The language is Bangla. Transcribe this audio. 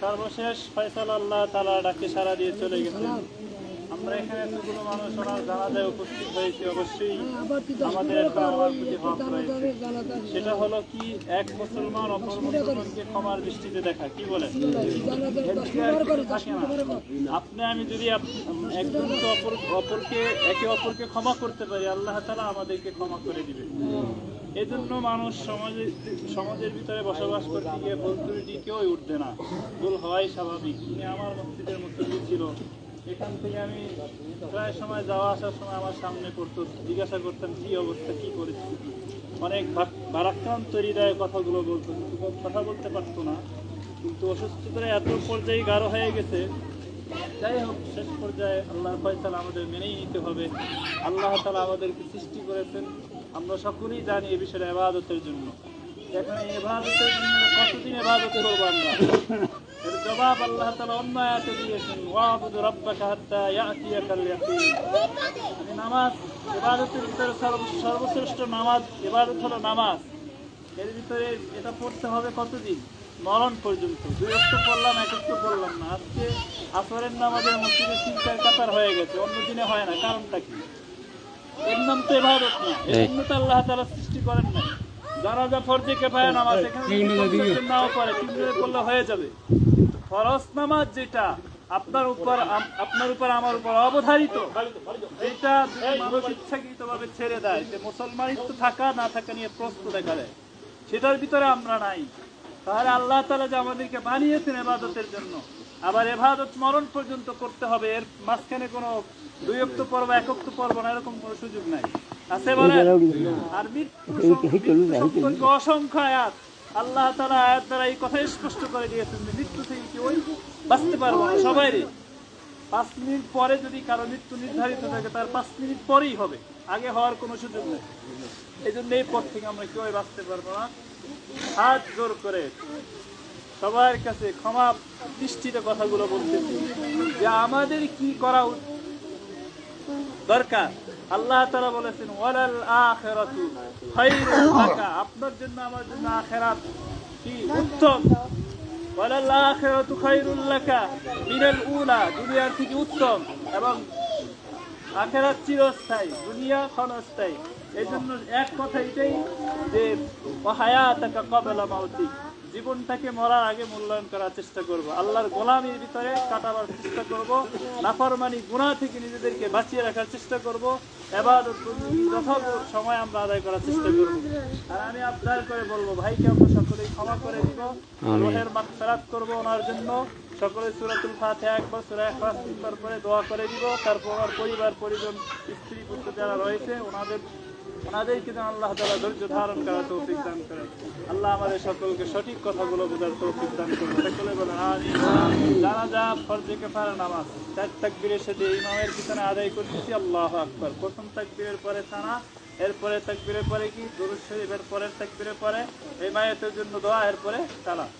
সর্বশেষ ফয়সাল আল্লাহ তালা ডাকে সারা দিয়ে চলে গেছেন। আমরা এখানে এতগুলো মানুষ ওনার জানাজায় উপস্থিত হয়েছি, অবশ্যই আমাদের একটা আমার প্রতি হক রয়েছে। সেটা হলো কি, এক মুসলমান অপর মুসলমানকে ক্ষমার দৃষ্টিতে দেখা, কি বলেন। আপনি, আমি যদি আপ- একজন তো অপর অপরকে একে অপরকে ক্ষমা করতে পারি, আল্লাহ তালা আমাদেরকে ক্ষমা করে দিবে এজন্য মানুষ সমাজে সমাজের ভিতরে বসবাস করতে গিয়ে ভুল ত্রুটি কেউই উঠবে না। ভুল হওয়াই স্বাভাবিক। উনি আমার মসজিদের মুসল্লি ছিল। এখান থেকে আমি প্রায় সময় যাওয়া আসার সময় আমার সামনে পড়তো, জিজ্ঞাসা করতাম, কি অবস্থা? কি পরিস্থিতি? অনেক ভারাক্রান্ত হৃদয়ে কথাগুলো বলতো কথা বলতে পারতো না। কিন্তু অসুস্থতার এত পর্যায়ে গাঢ় হয়ে গেছে। যাই হোক, শেষ পর্যায়ে আল্লাহর ফয়সালা আমাদের মেনেই নিতে হবে। আল্লাহ তালা আমাদেরকে সৃষ্টি করেছেন। আমরা সকলেই জানি এ বিষয়ে এবাদতের জন্য। এখন জন্য কতদিন এর জবাব আল্লাহ অন্য আমি নামাজ ভিতরে সর্বশ্রেষ্ঠ নামাজ, এবাদত হলো নামাজ। এর ভিতরে এটা পড়তে হবে কতদিন? মরণ পর্যন্ত। একটু পড়লাম, এক একটু পড়লাম না। আজকে আসরের নামাজের মসজিদে চিন্তার কাতার হয়ে গেছে, অন্য দিনে হয় না। কারণটা কি? এর নাম তো এবাদত না এর তো আল্লাহ তারা সৃষ্টি করেন না যারা ফরজে কেফায়া নামাজ এখানে নাও পড়ে তিনজনে পড়লে হয়ে যাবে। ফরজ নামাজ যেটা আপনার উপর আপনার উপর আমার উপর অবধারিত যেটা যদি মানুষ ইচ্ছাকৃতভাবে ছেড়ে দেয় যে মুসলমানিত্ব থাকা না থাকা নিয়ে প্রশ্ন দেখা দেয় সেটার ভিতরে আমরা নাই। তাহলে আল্লাহ তালা যে আমাদেরকে বানিয়েছেন এবাদতের জন্য আবার এবাদত মরণ পর্যন্ত করতে হবে এর মাঝখানে কোনো দুই অক্ত পর্ব এক অক্ত পর্ব না এরকম কোনো সুযোগ নাই আছে বলে আর মৃত্যু অসংখ্য আয়াত আল্লাহ তালা আয়াত দ্বারা এই কথাই স্পষ্ট করে দিয়েছেন যে মৃত্যু থেকে কেউ বাঁচতে পারব না সবাই পাঁচ মিনিট পরে যদি কারও মৃত্যু নির্ধারিত থাকে তার পাঁচ মিনিট পরেই হবে আগে হওয়ার কোনো সুযোগ নেই এই জন্য এই পথ থেকে আমরা কেউ বাঁচতে পারব না হাত জোর করে সবার কাছে ক্ষমা দৃষ্টিতে কথাগুলো বলতেছি যে আমাদের কি করা দরকার? আল্লাহ তারা বলেছেন, ওয়ালাল আখিরাতু আপনার জন্য, আমার জন্য আখিরাত কি উত্তম? ওয়ালাল আখিরাতু খায়রুল লাকা মিনাল উলা। দুনিয়ার থেকে উত্তম এবং আখেরাত চিরস্থায়ী, দুনিয়া ক্ষণস্থায়ী। এই জন্য এক কথা এটাই যে হায়াতাকা কবেলা মাউতি। জীবনটাকে মরার আগে মূল্যায়ন করার চেষ্টা করব। আল্লাহর গোলামির ভিতরে কাটাবার চেষ্টা করব। নাফরমানি গুণা থেকে নিজেদেরকে বাঁচিয়ে রাখার চেষ্টা করব। এবার যথাযথ সময় আমরা আদায় করার চেষ্টা করব। আর আমি আবদার করে বলব ভাইকে আমরা সকলেই ক্ষমা করে দিব। রোহের মাগফিরাত করব ওনার জন্য। সকলে সুরাতুল ফাতিহা একবার সূরা ইখলাস তিনবার করে দোয়া করে দিব। তারপর ওনার পরিবার পরিজন স্ত্রী পুত্র যারা রয়েছে ওনাদের ওনাদেরকে যেন আল্লাহ তাআলা ধৈর্য ধারণ করার তৌফিক দান করেন। আল্লাহ আমাদের সকলকে সঠিক কথাগুলো বোঝার তৌফিক দান করুন। সকলে বলেন, আমিন। জানাজা ফরজে কাফারা নামাজ, চার তাকবীরের সাথে ইমামের পিছনে আদায় করতেছি, আল্লাহ আকবার। প্রথম তাকবীরের পরে সানা এরপরে তাকবীরের পরে কি? দুরূদ শরীফের পরের তাকবীরের পরে এই মায়াতের জন্য দোয়া, এরপরে সালাম